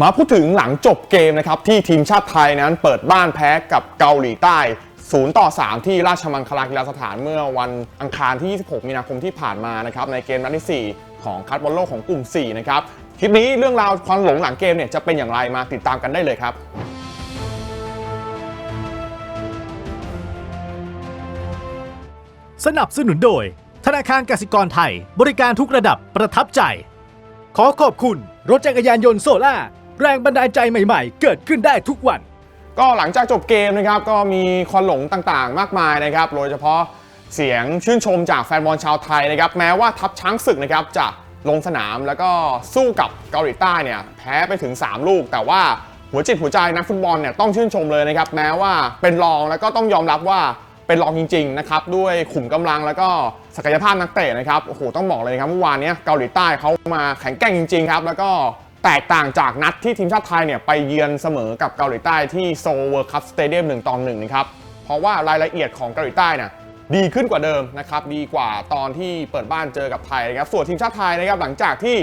มาพูดถึงหลังจบเกมนะครับที่ทีมชาติไทยนั้นเปิดบ้านแพ้กับเกาหลีใต้ 0 ต่อ 3 ที่ราชมังคลากีฬาสถานเมื่อวันอังคารที่ 26 มีนาคมที่ผ่านมานะครับในเกมนัดที่ 4 ของคัดบอลโลกของกลุ่ม 4 นะครับคลิปนี้เรื่องราวความหลงหลังเกมเนี่ยจะเป็นอย่างไรมาติดตามกันได้เลยครับสนับสนุนโดย ธนาคารกสิกรไทย บริการทุกระดับประทับใจ ขอขอบคุณ รถจักรยานยนต์โซล่า แรงบันดาลใจใหม่ๆ เกิดขึ้นได้ทุกวัน ก็หลังจากจบเกมนะครับก็มีควันหลงต่างๆ มากมายนะครับโดยเฉพาะเสียงชื่นชมจากแฟนบอลชาวไทยนะครับแม้ว่าทัพช้างศึกนะครับจะลงสนามแล้วก็สู้กับเกาหลีใต้เนี่ยแพ้ไปถึง 3 ลูก แต่ว่าหัวจิตหัวใจนักฟุตบอลเนี่ยต้องชื่นชมเลยนะครับแม้ว่าเป็นรองแล้วก็ต้องยอมรับว่าเป็นรองจริงๆนะครับด้วยขุมกำลังแล้วก็ศักยภาพนักเตะนะครับโอ้โหต้องบอกเลยนะครับเมื่อวานนี้เกาหลีใต้เขามาแข็งแกร่งจริงๆครับแล้วก็ แตกต่างจากนัดที่ทีมชาติไทยเนี่ยไปเยือนเสมอกับเกาหลีใต้ที่โซลเวิร์คัพสเตเดียมหนึ่งตอนหนึ่งนะครับ เพราะว่ารายละเอียดของเกาหลีใต้น่ะดีขึ้นกว่าเดิมนะครับ ดีกว่าตอนที่เปิดบ้านเจอกับไทยนะครับส่วนทีมชาติไทยนะครับหลังจากที่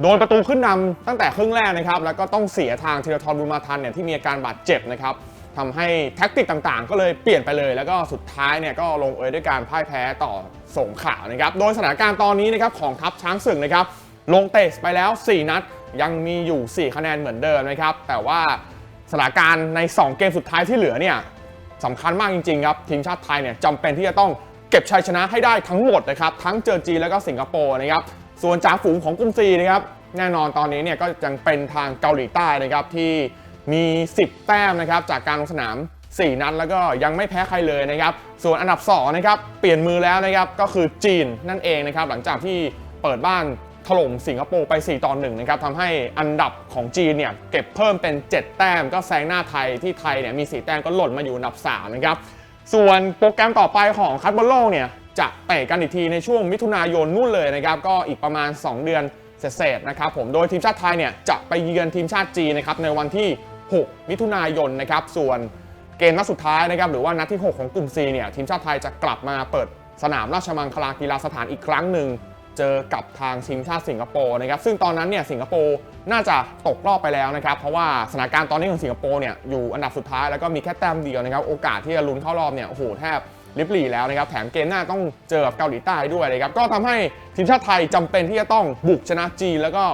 โดนประตูขึ้นนำตั้งแต่ครึ่งแรกนะครับ แล้วก็ต้องเสียทางธีรทรบุญมาทันเนี่ยที่มีอาการบาดเจ็บนะครับทำให้แท็กติกต่างๆ ก็เลยเปลี่ยนไปเลย แล้วก็สุดท้ายเนี่ยก็ลงเอยด้วยการพ่ายแพ้ต่อสงขลานะครับ โดยสถานการณ์ตอนนี้นะครับของทัพช้างศึกนะครับลงเตะไปแล้ว 4 นัด ยังมีอยู่ 4 คะแนนเหมือนเดิมนะครับ แต่ว่าสถานการณ์ใน 2 เกมสุดท้ายที่เหลือเนี่ยสำคัญมากจริงๆครับ ทีมชาติไทยเนี่ยจำเป็นที่จะต้องเก็บชัยชนะให้ได้ทั้งหมดนะครับ ทั้งเจอจีนแล้วก็สิงคโปร์นะครับ ส่วนจ่าฝูงของกลุ่มซีนะครับแน่นอนตอนนี้เนี่ยก็ยังเป็นทางเกาหลีใต้นะครับที่มี 10 แต้มนะครับจากการลงสนาม 4 นัดแล้วก็ยังไม่แพ้ใครเลยนะครับ ส่วนอันดับ2นะครับเปลี่ยนมือแล้วนะครับก็คือจีนนั่นเองนะครับหลังจากที่เปิดบ้าน ถล่มสิงคโปร์ไป 4 ต่อ 1 นะครับทำให้อันดับของจีนเนี่ยเก็บเพิ่มเป็น 7 แต้ม ก็แซงหน้าไทยที่ไทยเนี่ยมี 4 แต้มก็หล่นมาอยู่อันดับ 3 นะครับ ส่วนโปรแกรมต่อไปของคัดบอลโลกเนี่ยจะเตะกันอีกทีในช่วงมิถุนายนนู่นเลยนะครับ ก็อีกประมาณ 2 เดือนเศษนะครับผมโดยทีมชาติไทยเนี่ยจะไปเยือนทีมชาติจีนนะครับในวันที่ 6 มิถุนายนนะครับส่วนเกมนัดสุดท้ายนะครับหรือว่านัดที่ 6 ของกลุ่ม C เนี่ยทีมชาติไทยจะกลับมาเปิดสนามราชมังคลากีฬาสถานอีกครั้งหนึ่ง เจอกับทางทีมชาติสิงคโปร์นะครับซึ่งตอนนั้นเนี่ยสิงคโปร์น่าจะตกรอบไปแล้วนะครับเพราะว่าสถานการณ์ตอนนี้ของสิงคโปร์เนี่ยอยู่อันดับสุดท้ายแล้วก็มีแค่แต้มเดียวนะครับโอกาสที่จะลุ้นเข้ารอบเนี่ยโอ้โหแทบลิบหลีแล้วนะครับแถมเกมหน้าต้องเจอกับเกาหลีใต้ด้วยนะครับก็ทำให้ทีมชาติไทยจำเป็นที่จะต้องบุกชนะจีนแล้วก็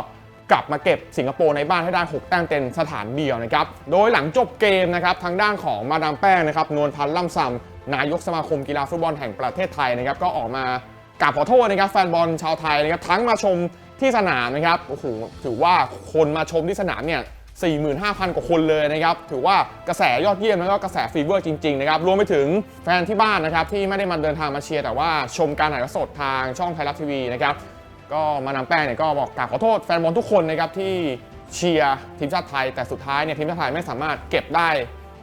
กลับมาเก็บสิงคโปร์ในบ้านให้ได้ 6 แต้มเต็มสถานเดียวนะครับ โดยหลังจบเกมนะครับทางด้านของมาดามแป้งนะครับนวลพันธ์ล่ำซำนายกสมาคมกีฬาฟุตบอลแห่งประเทศไทยนะครับก็ออกมา กราบขอโทษนะครับแฟนบอลชาวไทยนะครับทั้งมาชมที่สนามนะครับโอ้โหถือว่าคนมาชมที่สนามเนี่ย45,000 กว่าคนเลยนะครับ ถือว่ากระแสยอดเยี่ยมแล้วก็กระแสฟีเวอร์จริงๆนะครับ รวมไปถึงแฟนที่บ้านนะครับ ที่ไม่ได้มาเดินทางมาเชียร์ แต่ว่าชมการถ่ายทอดสดทางช่องไทยรัฐทีวีนะครับ ก็มานำแป้งเนี่ยก็บอกกราบขอโทษแฟนบอลทุกคนนะครับที่เชียร์ทีมชาติไทย แต่สุดท้ายเนี่ยทีมชาติไทยไม่สามารถเก็บได้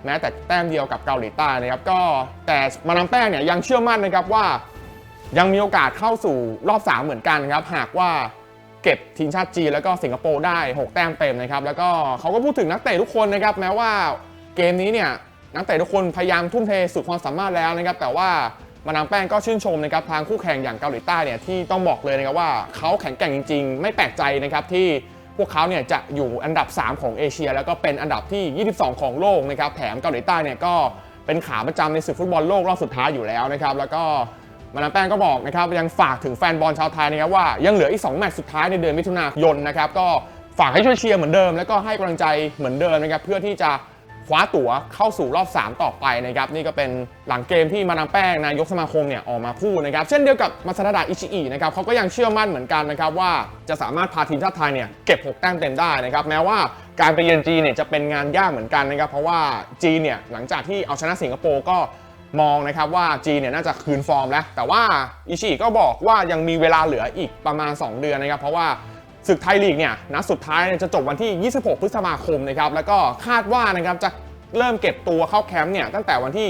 แม้แต่แต้มเดียวกับเกาหลีใต้นะครับ ก็แต่มาดาแป้งเนี่ยยังเชื่อมั่นนะครับว่า ยังมีโอกาสเข้าสู่รอบ 3 เหมือนกันครับ หากว่าเก็บทีมชาติจีนแล้วก็สิงคโปร์ได้ 6 แต้มเต็มนะครับ แล้วก็เขาก็พูดถึงนักเตะทุกคนนะครับ แม้ว่าเกมนี้เนี่ยนักเตะทุกคนพยายามทุ่มเทสุดความสามารถแล้วนะครับ แต่ว่ามาดามแป้งก็ชื่นชมนะครับทางคู่แข่งอย่างเกาหลีใต้เนี่ยที่ต้องบอกเลยนะครับว่าเขาแข็งแกร่งจริง ๆ ไม่แปลกใจนะครับที่พวกเขาเนี่ยจะอยู่อันดับ 3 ของเอเชีย แล้วก็เป็นอันดับที่ 22 ของโลกนะครับแถมเกาหลีใต้เนี่ยก็เป็นขาประจำในศึกฟุตบอลโลกรอบสุดท้ายอยู่แล้วนะครับแล้วก็ มาดามแป้งก็บอกนะครับยังฝากถึงแฟนบอลชาวไทยนะครับว่ายังเหลืออีก 2 แมตช์สุดท้ายในเดือนมิถุนายนนะครับก็ฝากให้ช่วยเชียร์เหมือนเดิม แล้วก็ให้กำลังใจเหมือนเดิมนะครับเพื่อที่จะคว้าตั๋วเข้าสู่รอบ 3 ต่อไปนะครับนี่ก็เป็นหลังเกมที่มาดามแป้งนายกสมาคมเนี่ยออกมาพูดนะครับเช่นเดียวกับมาซาดาอิชิอินะครับเขาก็ยังเชื่อมั่นเหมือนกันนะครับว่าจะสามารถพาทีมชาติไทยเนี่ยเก็บ 6 แต้มเต็มได้นะครับแม้ว่าการไปเยือนจีนเนี่ยจะเป็นงานยากเหมือนกันนะครับเพราะว่าจีนเนี่ยหลังจากที่เอาชนะสิงคโปร์ก็ มองนะครับว่าจีนเนี่ยน่าจะคืนฟอร์มแล้ว แต่ว่าอิชิก็บอกว่ายังมีเวลาเหลืออีกประมาณ 2 เดือนนะครับ เพราะว่าศึกไทยลีกเนี่ยนัดสุดท้ายเนี่ยจะจบวันที่ 26 พฤษภาคมนะครับแล้วก็คาดว่านะครับจะเริ่มเก็บตัวเข้าแคมป์เนี่ยตั้งแต่วันที่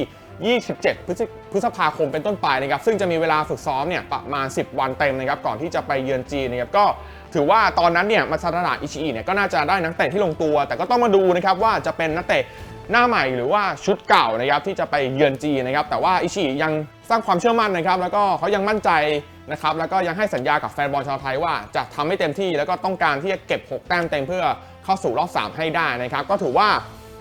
27พฤศพฤษภาคมเป็นต้นไปนะครับ ซึ่งจะมีเวลาฝึกซ้อมเนี่ยประมาณ 10 วันเต็มนะครับ ก่อนที่จะไปเยือนจีนนะครับ ก็ถือว่าตอนนั้นเนี่ยมาซาดาอิชิอิเนี่ยก็น่าจะได้นักเตะที่ลงตัว แต่ก็ต้องมาดูนะครับว่าจะเป็นนักเตะ หน้าใหม่หรือว่าชุดเก่านะครับที่จะไปเยือนจีนนะครับแต่ว่าอิชิยังสร้างความเชื่อมั่นนะครับ แล้วก็เขายังมั่นใจนะครับแล้วก็ยังให้สัญญากับแฟนบอลชาวไทยว่าจะทำให้เต็มที่แล้วก็ต้องการที่จะเก็บ 6 แต้มเต็มเพื่อเข้าสู่รอบ 3 ให้ได้นะครับ ก็ถือว่า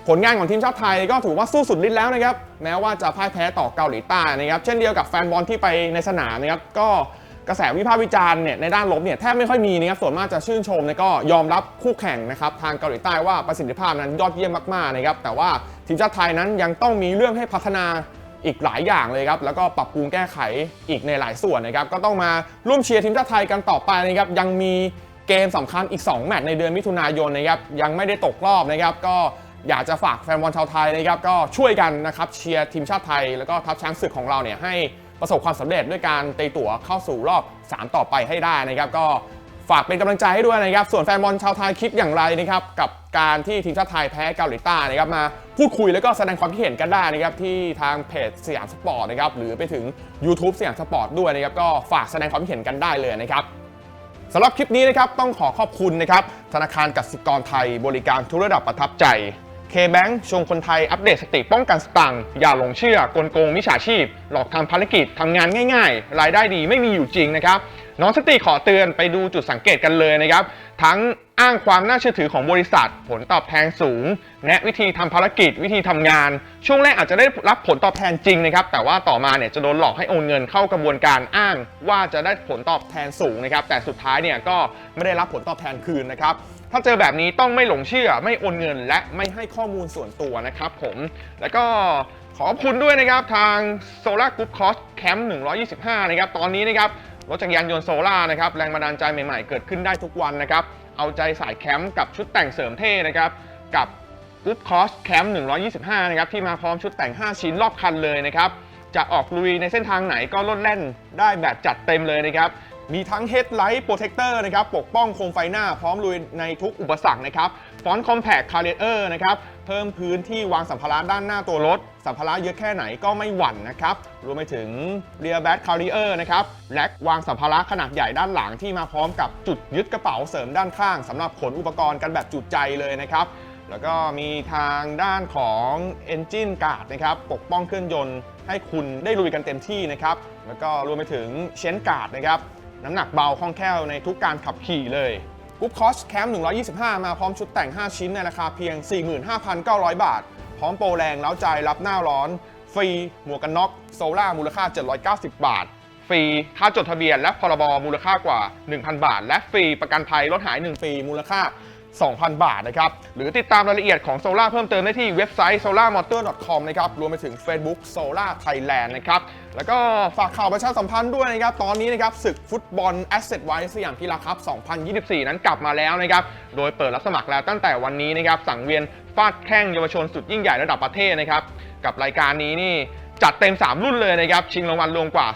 ผลงานของทีมชาติไทยก็ถือว่าสู้สุดฤทธิ์แล้วนะครับแม้ว่าจะพ่ายแพ้ต่อเกาหลีใต้นะครับ เช่นเดียวกับแฟนบอลที่ไปในสนามนะครับก็ กระแสวิพากษ์วิจารณ์เนี่ยในด้านลบเนี่ยแทบไม่ค่อยมีนะครับส่วนมากจะชื่นชมแล้วก็ยอมรับคู่แข่งนะครับทางเกาหลีใต้ว่าประสิทธิภาพนั้นยอดเยี่ยมมากๆนะครับแต่ว่าทีมชาติไทยนั้นยังต้องมีเรื่องให้พัฒนาอีกหลายอย่างเลยครับแล้วก็ปรับปรุงแก้ไขอีกในหลายส่วนนะครับก็ต้องมาร่วมเชียร์ทีมชาติไทยกันต่อไปนะครับยังมีเกมสำคัญอีก 2 แมตช์ในเดือนมิถุนายนนะครับยังไม่ได้ตกรอบนะครับก็อยากจะฝากแฟนบอลชาวไทยนะครับก็ช่วยกันนะครับเชียร์ทีมชาติไทย แล้วก็ทัพช้างศึกของเราเนี่ยให้ ประสบความสำเร็จด้วยการตีตั๋วเข้าสู่รอบ 3 ต่อไปให้ได้นะครับ ก็ฝากเป็นกำลังใจให้ด้วยนะครับ ส่วนแฟนบอลชาวไทยคิดอย่างไรนะครับ กับการที่ทีมชาติไทยแพ้เกาหลีใต้นะครับมาพูดคุยแล้วก็แสดงความคิดเห็นกันได้นะครับ ที่ทางเพจสยามสปอร์ตนะครับหรือไปถึง YouTube สยามสปอร์ตด้วยนะครับ ก็ฝากแสดงความคิดเห็นกันได้เลยนะครับสำหรับคลิปนี้นะครับต้องขอขอบคุณนะครับธนาคารกสิกรไทยบริการทุกระดับประทับใจ K-Bank ชวนคนไทยอัปเดตสติป้องกันสตังอย่าหลงเชื่อกลโกงมิจฉาชีพ หลอกทำภารกิจทำงานง่าย ๆ รายได้ดีไม่มีอยู่จริงนะครับน้องสติขอเตือนไปดูจุดสังเกตกันเลยนะครับ ทั้งอ้างความน่าเชื่อถือของบริษัท ผลตอบแทนสูง แนะวิธีทำภารกิจวิธีทำงาน ช่วงแรกอาจจะได้รับผลตอบแทนจริงนะครับ แต่ว่าต่อมาเนี่ยจะโดนหลอกให้โอนเงินเข้ากระบวนการอ้างว่าจะได้ผลตอบแทนสูงนะครับ แต่สุดท้ายเนี่ยก็ไม่ได้รับผลตอบแทนคืนนะครับ ถ้าเจอแบบนี้ต้องไม่หลงเชื่อไม่โอนเงิน และไม่ให้ข้อมูลส่วนตัวนะครับผมแล้วก็ขอบคุณด้วยนะครับทาง Solar Group Cost Camp 125 นะครับตอนนี้นะครับรถจักรยานยนต์โซล่านะครับแรงบันดาลใจใหม่ๆ เกิดขึ้นได้ทุกวันนะครับเอาใจสายแคมป์กับชุดแต่งเสริมเท่นะครับกับกรุ๊ปคอสแคมป์125 นะครับที่มาพร้อมชุดแต่ง 5 ชิ้นรอบคันเลยนะครับจะออกลุยในเส้นทางไหนก็ลดแล่นได้แบบจัดเต็มเลยนะครับ มีทั้ง Headlight Protector นะครับปกป้องโคมไฟหน้าพร้อมลุยในทุกอุปสรรคนะครับฟอนต์ Compact Carrier นะครับเพิ่มพื้นที่วางสัมภาระด้านหน้าตัวรถ สัมภาระเยอะแค่ไหนก็ไม่หวั่นนะครับรวมไปถึง Rear Bag Carrier นะครับแร็กวางสัมภาระขนาดใหญ่ด้านหลังที่มาพร้อมกับจุดยึดกระเป๋าเสริมด้านข้างสำหรับขนอุปกรณ์กันแบบจุใจเลยนะครับแล้วก็มีทางด้านของ Engine Guard นะครับปกป้องเครื่องยนต์ให้คุณได้ลุยกันเต็มที่นะครับแล้วก็รวมไปถึง Chain Guard นะครับ น้ำหนักเบาคล่องแคล่วในทุกการขับขี่เลยกุ๊ปคอสแคมป์125 มาพร้อมชุดแต่ง 5 ชิ้นในราคาเพียง 45,900 บาท พร้อมโปรแรงแล้วใจรับหน้าร้อน ฟรี หมวกกันน็อกโซล่ามูลค่า 790 บาท ฟรีค่าจดทะเบียนและพรบมูลค่ากว่า 1,000 บาท และฟรีประกันภัยรถหาย 1 ปีมูลค่า 2,000 บาทนะครับ หรือติดตามรายละเอียดของโซล่าเพิ่มเติมได้ที่เว็บไซต์ solarmotor.com นะครับ รวมไปถึง Facebook Solar Thailand นะครับ แล้วก็ฝากข่าวประชาสัมพันธ์ด้วยนะครับ ตอนนี้นะครับศึกฟุตบอล Asset Wise สยามกีฬาคัพ2024 นั้นกลับมาแล้วนะครับ โดยเปิดรับสมัครแล้วตั้งแต่วันนี้นะครับ สังเวียนฟาดแข้งเยาวชนสุดยิ่งใหญ่ระดับประเทศนะครับ กับรายการนี้นี่จัดเต็ม 3 รุ่นเลยนะครับ ชิงรางวัลรวมกว่า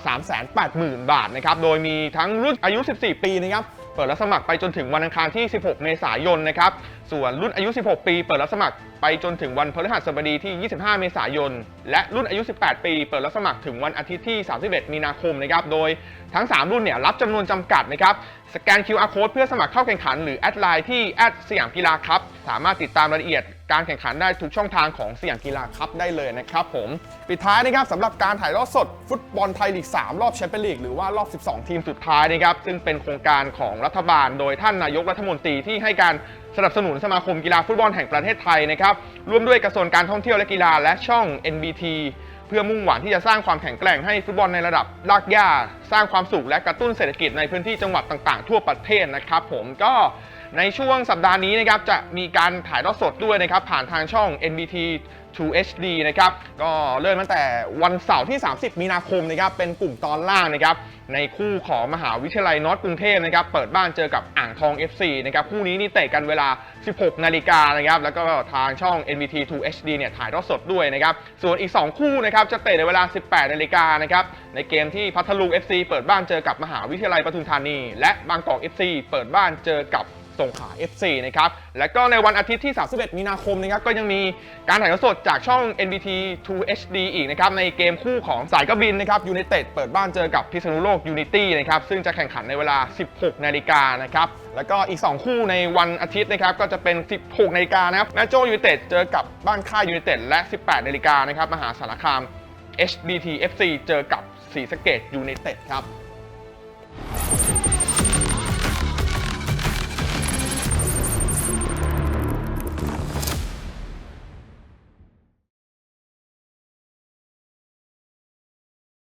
380,000 บาทนะครับ โดยมีทั้งรุ่นอายุ 14 ปีนะครับ เปิดรับสมัครไปจนถึงวันอังคารที่ 16 เมษายนนะครับ ส่วนรุ่นอายุ 16 ปี เปิดรับสมัครไปจนถึงวันพฤหัสบดีที่ 25 เมษายน และรุ่นอายุ 18 ปี เปิดรับสมัครถึงวันอาทิตย์ที่ 31 มีนาคมนะครับ โดยทั้ง 3 รุ่นเนี่ยรับจำนวนจำกัดนะครับ สแกน QR code เพื่อสมัครเข้าแข่งขันหรือแอดไลน์ที่แอดสยามกีฬาครับ สามารถติดตามรายละเอียดการแข่งขันได้ทุกช่องทางของสยามกีฬาครับได้เลยนะครับผม ปิดท้ายนะครับสำหรับการถ่ายทอดสดฟุตบอลไทยลีก 3 รอบแชมเปี้ยนลีกหรือว่ารอบ 12 ทีมสุดท้ายนะครับซึ่งเป็นโครงการของรัฐบาล โดยท่านนายกรัฐมนตรีที่ให้การ สนับสนุนสมาคมกีฬาฟุตบอลแห่งประเทศไทยนะครับร่วมด้วยกระทรวงการท่องเที่ยวและกีฬาและช่อง NBT เพื่อมุ่งหวังที่จะสร้างความแข็งแกร่งให้ฟุตบอลในระดับรากหญ้า สร้างความสุขและกระตุ้นเศรษฐกิจในพื้นที่จังหวัดต่าง ๆ ทั่วประเทศนะครับ ผมก็ ในช่วงสัปดาห์นี้นะครับจะมีการถ่ายทอดสดด้วยนะครับผ่านทางช่อง NBT 2 HD นะครับก็เริ่มตั้งแต่วันเสาร์ที่ 30 มีนาคมนะครับเป็นกลุ่มตอนล่างนะครับในคู่ของมหาวิทยาลัยนอตกรุงเทพนะครับเปิดบ้านเจอกับอ่างทอง FC นะครับคู่นี้นี่เตะกันเวลา 16 นาฬิกานะครับแล้วก็ทางช่อง NBT 2 HD เนี่ยถ่ายทอดสดด้วยนะครับส่วนอีก 2 คู่นะครับจะเตะในเวลา 18 นาฬิกานะครับในเกมที่พัทลุง FC เปิดบ้านเจอกับมหาวิทยาลัยปทุมธานี และบางกอก FC เปิดบ้านเจอกับ สงขลา FC นะครับและก็ในวันอาทิตย์ที่ 31 มีนาคมนะครับก็ยังมีการถ่ายทอดสดจากช่อง NBT 2 HD อีกนะครับในเกมคู่ของสายกบินนะครับยู i นเต็ดเปิดบ้านเจอกับพิษณุโลกยู i นตี้นะครับซึ่งจะแข่งขันในเวลา 16 นาฬิกานะครับแล้วก็อีก 2 คู่ในวันอาทิตย์นะครับก็จะเป็น 16 นาฬิกานะครับแมโจยู i นเต็ดเจอกับบ้านค่ายยู i นเต็ดและ 18 นาฬิกานะครับมหาสารคาม HBT FC เจอกับศรีสะเกดยู i นเต็ดครับ